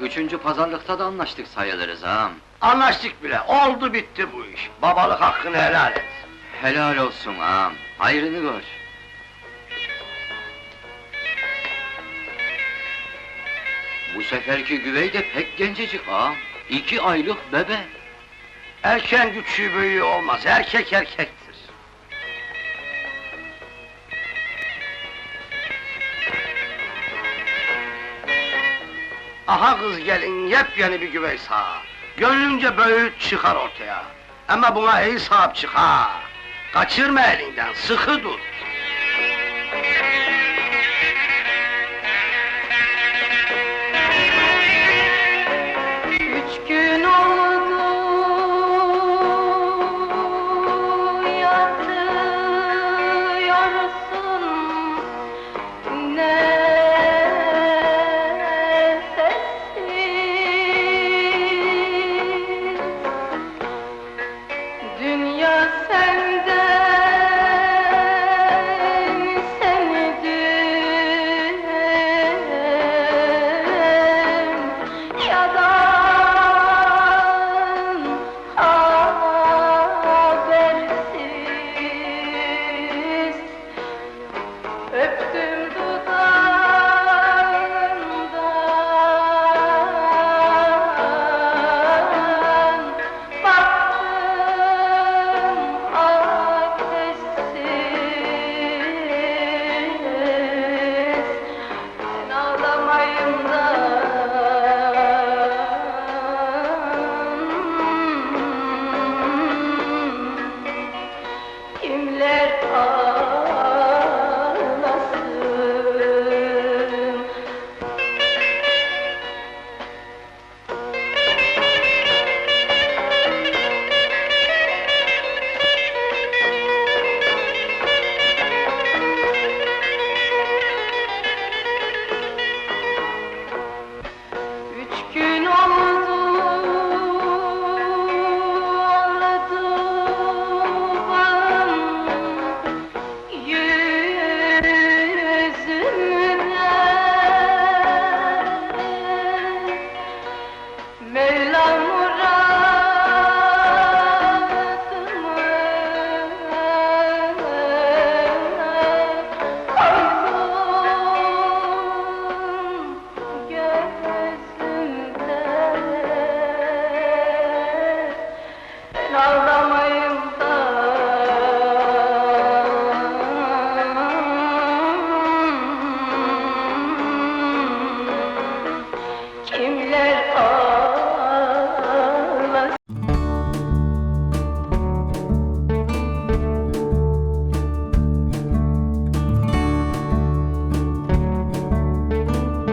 Üçüncü pazarlıkta da anlaştık sayılırız ağam. Anlaştık bile, oldu bitti bu iş. Babalık hakkını helal et. Helal olsun ağam, hayrını gör. Bu seferki güvey de pek gencecik ağam. İki aylık bebe. Erken güçlü büyüğü olmaz, erkek erkektir. Aha kız gelin, yepyeni bir güvey sağa. Gönlünce büyük çıkar ortaya. Ama buna iyi sahip çık ha. Kaçırma elinden, sıkı dur. kimler ağlar Jhalda